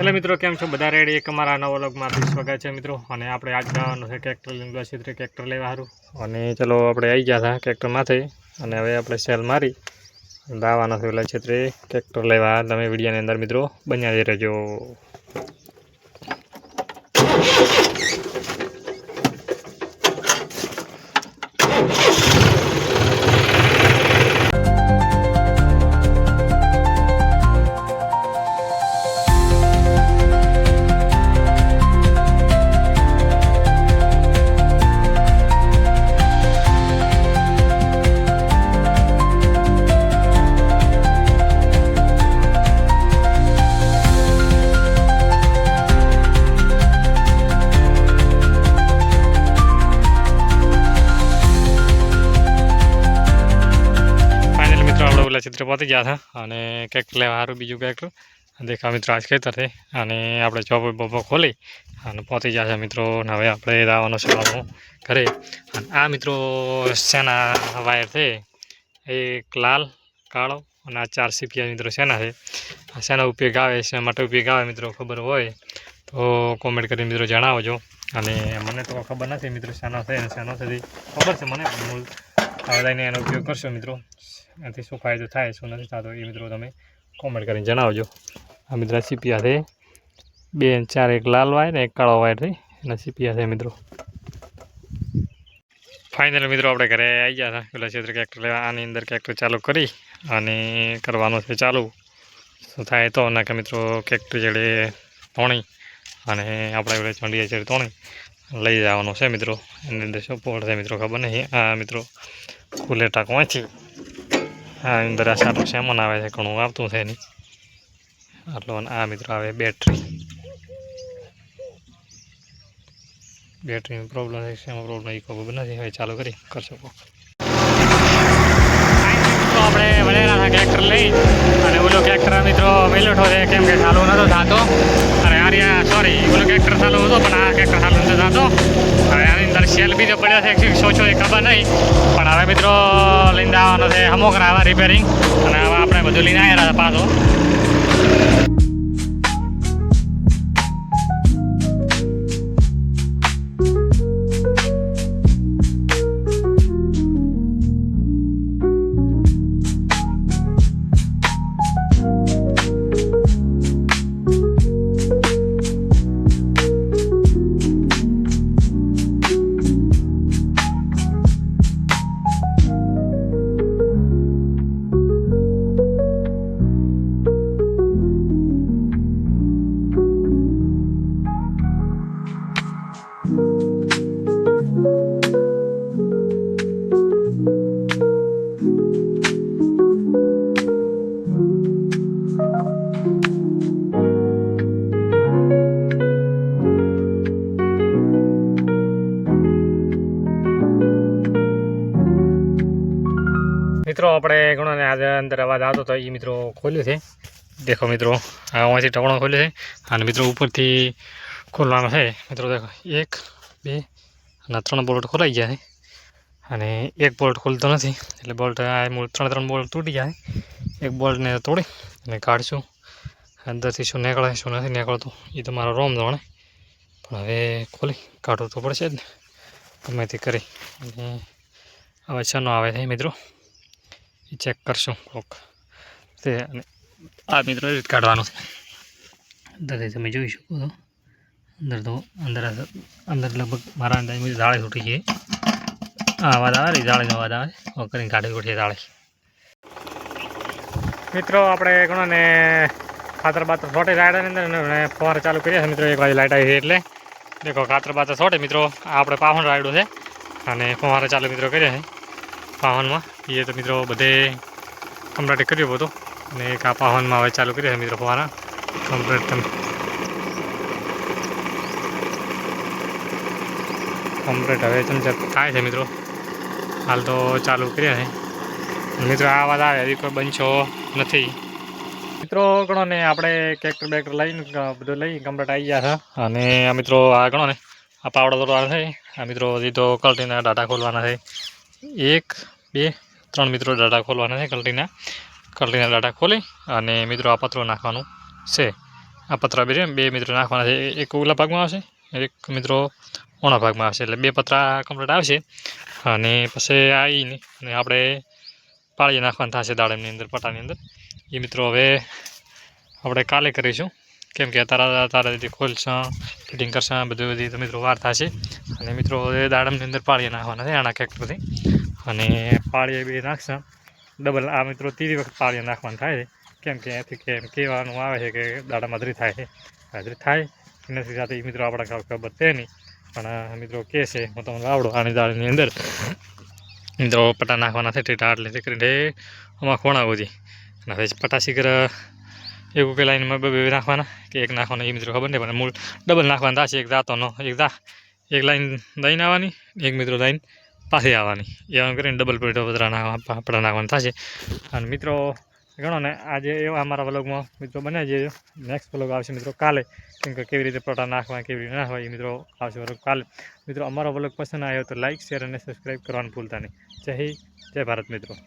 Hello મિત્રો, કેમ છો? બધા રેડી એક અમારા નવા આપનું સ્વાગત છે મિત્રો. અને આપણે આજ જવાનું છે ટ્રેક્ટર લઈને બસ ટ્રેક્ટર લેવા સારું અને ચલો આપણે આવી ગયા હતા ટ્રેક્ટરમાંથી અને હવે આપણે સેલ મારી. દાવાનો છે ઓલા ક્ષેત્રે ટ્રેક્ટર લેવા. તમે વિડીયાની અંદર મિત્રો બન્યા જઈ રહેજો. ચિત્ર પહોંચી ગયા હતા અને કંઈક સારું બીજું કંઈક. દેખા મિત્રો, આજ ખેતર છે અને આપણે જોબ બોબો ખોલી અને પહોંચી છે મિત્રો. હવે આપણે દાવાનો છે પાછું ઘરે. અને આ મિત્રો શેના વાયર છે? એક લાલ, કાળો અને આ ચાર સીપીઆઈ મિત્રો શેના છે? આ સેના ઉપયોગ આવે, શેના માટે ઉપયોગ આવે મિત્રો ખબર હોય તો કોમેન્ટ કરીને મિત્રો જણાવજો. અને મને તો ખબર નથી મિત્રો શેનો છે અને શેનો થતી ખબર છે મને હું હવે લઈને એનો ઉપયોગ કરશો મિત્રો? એનાથી શું ફાયદો થાય, શું નથી થતો એ મિત્રો તમે કોમેન્ટ કરીને જણાવજો. આ મિત્રો સીપિયા છે. બે ચાર એક લાલ વાય ને એક કાળો વાયર થઈ એના સીપી છે મિત્રો. ફાઇનલ મિત્રો આપણે ઘરે આવી ગયા હતા. પેલા ક્ષેત્ર કેક્ટર લેવા. આની અંદર કેક્ટર ચાલુ કરી અને કરવાનું છે ચાલુ. શું થાય તો ના કે મિત્રો ટ્રેક્ટર જેડે તોણી અને આપણે એવડે ચંડીએ છે તોણી. લઈ જવાનું છે મિત્રો. એની અંદર પોળ છે મિત્રો, ખબર નહીં. આ મિત્રો. ફૂલે વાંચી આ અંદર આ સારું સેમન આવે છે, ઘણું આવતું છે નહીં આટલો આ મિત્રો આવે બેટરી બેટરીનો પ્રોબ્લેમ છે, શેમાં પ્રોબ્લેમ એ ખબર નથી. હવે ચાલુ કરી, કરશો આપણે વડેરાના ટ્રેક્ટર લઈ અને ઓલો ટ્રેક્ટર મિત્રો મેલોઠો છે, કેમ કે ચાલુ નતો થતો. આર્યા સોરી ઓલો ટ્રેક્ટર ચાલુ હતો, પણ આ ટ્રેક્ટર ચાલુ નતો થતો. હવે આની અંદર સેલ બીજો પડ્યો છે કે શું છો એ ખબર નહીં. પણ હવે મિત્રો લઈને આવવાનો છે અમુક આવા રિપેરિંગ અને આપણે બધું લઈને આવ્યા હતા પાછો. મિત્રો, આપણે ઘણો ને આજે અંદર અવાજ આવતો હતો એ મિત્રો ખોલ્યું છે. દેખો મિત્રો, આ અહીંથી ટકણો ખોલ્યો છે અને મિત્રો ઉપરથી ખોલવાનો છે. મિત્રો દેખો, એક, બે અને ત્રણ બોલ્ટ ખોલાઈ ગયા છે. અને એક બોલ્ટ ખોલતો નથી, એટલે બોલ્ટ આ મૂળ ત્રણ ત્રણ બોલ્ટ તૂટી જાય એક બોલ્ટને તોડી અને કાઢશું. અંદરથી શું નીકળે, શું નથી નીકળતું એ તો મારો રોમ જાણે. પણ હવે ખોલી, કાઢવું તો પડશે જ ને. ગમે તે કરી. અને હવે શેનો આવે છે મિત્રો? ચેક કરશું. કોક તે અને આ મિત્રો રીત કાઢવાનું છે. અંદરથી તમે જોઈ શકો છો. અંદર તો અંદર અંદર લગભગ મારા અંદાજ મુજબ જાળી છૂટી છે. આ અવાજ આવે ને જાળીનો અવાજ આવે. કરીને કાઢવી પડશે જાળી. મિત્રો, આપણે ઘણો ને ખાતર બાતર છોટે રાયડાની અંદર અને ફવારે ચાલુ કરીએ છીએ મિત્રો. એક વાગે લાઇટ આવી છે એટલે. દેખો ખાતર બાતર છોટે મિત્રો આપણે પાવન રાયડું છે. અને ફવારે ચાલુ મિત્રો કરીએ છીએ પાવનમાં એ તો મિત્રો બધે કમ્પ્લીટ કર્યો હતો અને એક આ પાવનમાં હવે ચાલુ કર્યો છે મિત્રો ફવારા. કમ્પ્લીટ તમે. કમ્પ્લીટ હવે ચમચા થાય છે મિત્રો. હાલ તો ચાલુ કરીએ છે. મિત્રો આ વાત આવે, હજી કોઈ બનશો નથી. મિત્રો ગણો ને આપણે ટ્રેક્ટર બેક્ટર લઈને બધું લઈ કમ્પ્લીટ આવી ગયા છે. અને આ મિત્રો આ ગણો ને, આ પાવડો દોડવાનો છે. આ મિત્રો હજી તો કલ્ટીના ડાટા ખોલવાના છે. એક, બે ત્રણ મિત્રો ડાટા ખોલવાના છે કલટીના. કલટીના ડાટા ખોલી અને મિત્રો આ પત્રો નાખવાનું છે. આ પતરા બે બે મિત્રો નાખવાના છે. એક ઓલા ભાગમાં આવશે, એક મિત્રો ઓણા ભાગમાં આવશે. એટલે બે પતરા કમ્પ્લીટ આવશે અને પછી આવીને અને આપણે પાળી નાખવાનું થશે દાડમની અંદર, પટાની અંદર. એ મિત્રો હવે આપણે કાલે કરીશું. કેમ કે તારા તારા રીતે ખોલશે ફિટિંગ કરશે, બધું બધી મિત્રો વાર થશે. અને મિત્રો હવે દાડમની અંદર પાળી નાખવાના છે આના કેક્ટરથી અને પાળીએ બે નાખશે. ડબલ આ મિત્રો ત્રીજી વખત પાળીએ નાખવાનું થાય છે. કેમ કે એથી કેમ કહેવાનું આવે છે કે દાડા હાજરી થાય છે. હાજરી થાય એનાથી સાથે એ મિત્રો આપણા ખબર છે નહીં. પણ મિત્રો કહે છે, હું તમને આવડો આની દાળની અંદર. મિત્રો પટા નાખવાના છે ટેટા એટલે કરીને આમાં ખોણા બધી અને હવે પટાશી કર એવું કે લાઈનમાં બે બે નાખવાના કે એક નાખવાના એ મિત્રો ખબર નહીં, પણ મૂળ ડબલ નાખવાના થશે. એક દાંતોનો, એક દા, એક લાઈન દઈને આવવાની, એક મિત્રો લાઈન પાછી આવવાની. એમ કરીને ડબલ પેટો પતરા આપણા નાખવાનું થશે. અને મિત્રો, ગણો ને, આજે એવા અમારા વ્લોગમાં મિત્રો બને જે નેક્સ્ટ વ્લોગ આવશે મિત્રો કાલે. કેમ કે કેવી રીતે પટા નાખવા કેવી રીતે નાખવા એ મિત્રો આવશે વ્લોગ કાલે. મિત્રો, અમારો વ્લોગ પસંદ આવ્યો તો લાઇક શેર અને સબસ્ક્રાઈબ કરવાનું ભૂલતા નહીં. જય જય ભારત મિત્રો.